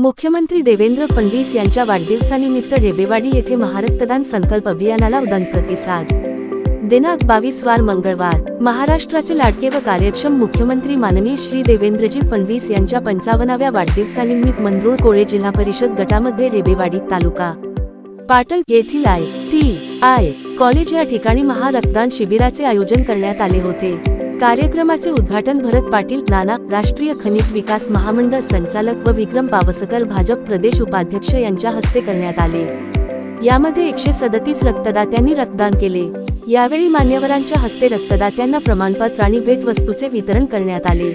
मुख्यमंत्री देवेंद्र फडणवीस यांच्या वाढदिवसानिमित्त ढेबेवाडी येथे महारक्तदान संकल्प अभियानाला उदान प्रतिसाद. दिनांक बावीस वार मंगळवार. महाराष्ट्राचे लाडके व कार्यक्षम मुख्यमंत्री माननीय श्री देवेंद्रजी फडणवीस यांच्या पंचावन्नाव्या वाढदिवसानिमित्त मंदरुळ कोळे जिल्हा परिषद गटामध्ये ढेबेवाडी तालुका. पाटल येथील आय टी आय. कॉलेज या ठिकाणी महारक्तदान शिबिराचे आयोजन करण्यात आले होते. कार्यक्रमाचे उद्घाटन भरत पाटील नाना राष्ट्रीय खनिज विकास महामंडळ संचालक व विक्रम पावसकर भाजप प्रदेश उपाध्यक्ष यांच्या हस्ते करण्यात आले. यामध्ये एकशे सदतीस रक्तदात्यांनी रक्तदान केले. यावेळी मान्यवरांच्या हस्ते रक्तदात्यांना प्रमाणपत्र आणि भेटवस्तूचे वितरण करण्यात आले.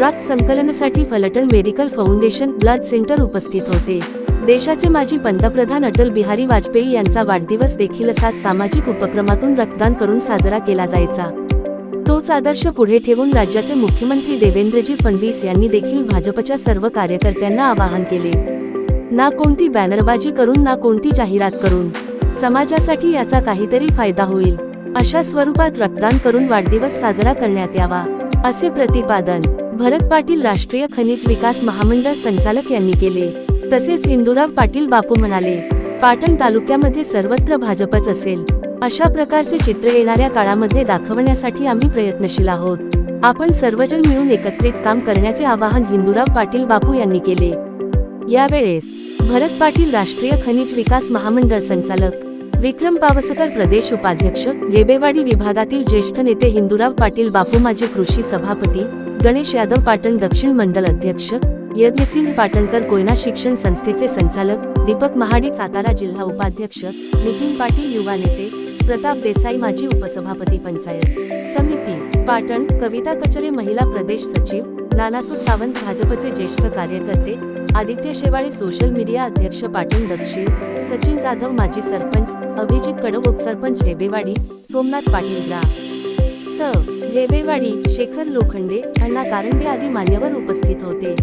रक्त संकलनासाठी Phaltan medical foundation blood centre उपस्थित होते. देशाचे माजी पंतप्रधान अटल बिहारी वाजपेयी यांचा वाढदिवस देखील असाच सामाजिक उपक्रमातून रक्तदान करून साजरा केला जायचा. तोच आदर्श पुढे ठेवून राज्याचे मुख्यमंत्री देवेंद्रजी फडणवीस यांनी देखील भाजपच्या सर्व कार्यकर्त्यांना आवाहन केले. ना कोणती बॅनरबाजी करून ना कोणती जाहिरात करून. समाजासाठी याचा काहीतरी फायदा होईल. अशा स्वरूपात रक्तदान करून वाढदिवस साजरा करण्यात यावा असे प्रतिपादन भरत पाटील राष्ट्रीय खनिज विकास महामंडळ संचालक यांनी केले. तसेच इंदुराव पाटील बापू म्हणाले पाटण तालुक्यामध्ये सर्वत्र भाजपच असेल. अशा प्रकारचे चित्र येणाऱ्या काळामध्ये दाखवण्यासाठी आम्ही प्रयत्नशील आहोत. आपण सर्वजण मिळून एकत्रित काम करण्याचे आवाहन हिंदूराव पाटील बापू यांनी केले. यावेळेस भरत पाटील राष्ट्रीय खनिज विकास महामंडळ संचालक विक्रम पावसकर प्रदेश उपाध्यक्ष रेबेवाडी विभागातील ज्येष्ठ नेते हिंदुराव पाटील बापू माजी कृषी सभापती गणेश यादव पाटण दक्षिण मंडल अध्यक्ष यज्ञसिंह पाटणकर कोयना शिक्षण संस्थेचे संचालक दीपक महाडी सातारा जिल्हा उपाध्यक्ष नितीन पाटील युवा नेते प्रताप देसाई माजी उपसभापती पंचायत समिती. पाटण कविता कचरे महिला प्रदेश सचिव नानासो सावंत भाजपचे ज्येष्ठ कार्यकर्ते आदित्य शेवाळे सोशल मीडिया अध्यक्ष पाटण दक्षिण सचिन जाधव माजी सरपंच अभिजित कडव उपसरपंच हेबेवाडी सोमनाथ पाटील ला स. हेबेवाडी शेखर लोखंडे अण्णा कारंडे आदी मान्यवर उपस्थित होते.